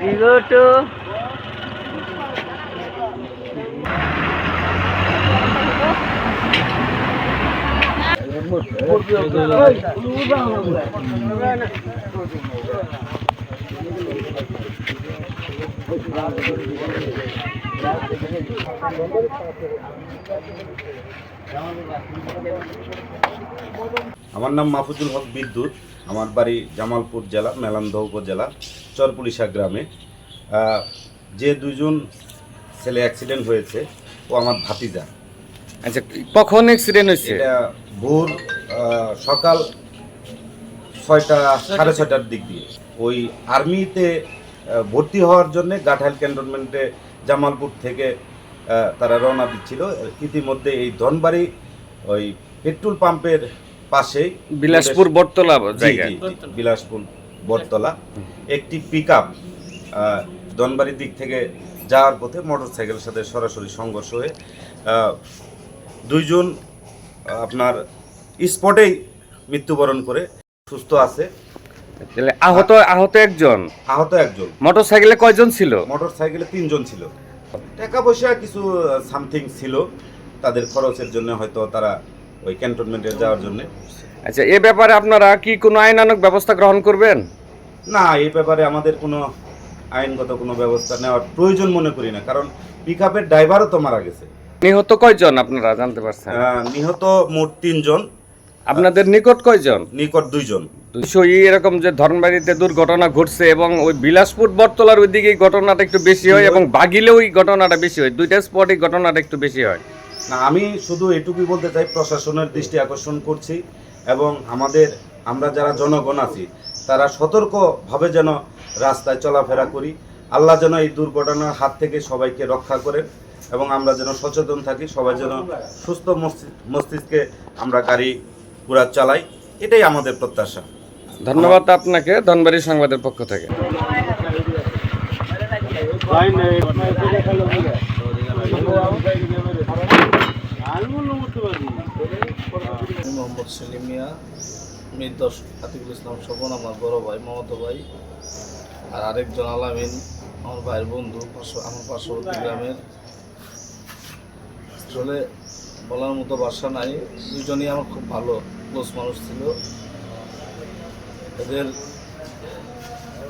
Zero two Thank you. আমার নাম মাহফুজুল হক বিদ্যুৎ। আমার বাড়ি জামালপুর জেলা মেলান্দহ উপজেলা চরপুলিশা গ্রামে। যে দুজন ছেলে অ্যাক্সিডেন্ট হয়েছে ও আমার ভাতিজা। আচ্ছা কখন অ্যাক্সিডেন্ট হয়েছে? এটা ভোর সকাল ছয়টা সাড়ে ছয়টার দিক দিয়ে। ওই আর্মিতে ভর্তি হওয়ার জন্য গাঠাইল ক্যান্টনমেন্টে জামালপুর থেকে তারা রওনা দিচ্ছিল। ইতিমধ্যে এই ধনবাড়ি ওই পেট্রোল পাম্পের পাশেই বিলাসপুর বটতলা জায়গা বিলাসপুর বটতলা। একটি পিক আপ দনবাড়ির দিক থেকে যাওয়ার পথে মোটরসাইকেলের সাথে সরাসরি সংঘর্ষ হয়ে দুইজন আপনার স্পটেই মৃত্যুবরণ করে সুস্থ আছে। তাহলে আহত আহত একজন? আহত একজন। মোটর সাইকেলে কয়জন ছিল? মোটর সাইকেলে তিনজন ছিল। টাকা পয়সা কিছু সামথিং ছিল। তাদের খরচের জন্য হয়তো তারা ওই ক্যান্টনমেন্টে যাওয়ার জন্য। আচ্ছা এ ব্যাপারে আপনারা কি কোনো আইনানুক ব্যবস্থা গ্রহণ করবেন? না এই ব্যাপারে আমাদের কোনো আইনগত কোনো ব্যবস্থা নেওয়ার প্রয়োজন মনে করি না কারণ পিক আপের ড্রাইভারও তো মারা গেছে। নিহত কয়জন আপনারা জানতে পারছেন? নিহত মোট তিনজন। আপনাদের নিকট কয়জন? নিকট দুইজন। দুইশো এরকম যে ধর্মবাড়িতে দুর্ঘটনা ঘটছে এবং ওই বিলাসপুর বটতলার ওইদিকে ঘটনাটা একটু বেশি হয় এবং বাগিলেও ওই ঘটনাটা বেশি হয়। দুইটা স্পটে ঘটনাটা একটু বেশি হয়। না আমি শুধু এটুকুই বলতে চাই প্রশাসনের দৃষ্টি আকর্ষণ করছি এবং আমাদের আমরা যারা জনগণ আছি তারা সতর্কভাবে যেন রাস্তায় চলাফেরা করি। আল্লাহ যেন এই দুর্ঘটনার হাত থেকে সবাইকে রক্ষা করেন এবং আমরা যেন সচেতন থাকি সবাই যেন সুস্থ মস্তি- মস্তিষ্কে আমরা গাড়ি ঘোড়া চালাই এটাই আমাদের প্রত্যাশা। ধন্যবাদ আপনাকে ধনবাড়ি সংবাদের পক্ষ থেকে আমি মোহাম্মদ সেলিম মিয়া মীর দশ আতিকুল ইসলাম স্বপন, আমার বড় ভাই মমতা ভাই, আর আরেকজন আলামিন, আমার ভাইয়ের বন্ধু আমার পার্শ্ববর্তী গ্রামের। আসলে বলার মতো বাসা নাই, দুজনই আমার খুব ভালো ক্লোজ মানুষ ছিল। এদের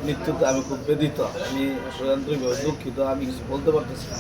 মৃত্যুতে আমি খুব বেদিত আমি আন্তরিকভাবে দুঃখিত, আমি কিছু বলতে পারতেছি না।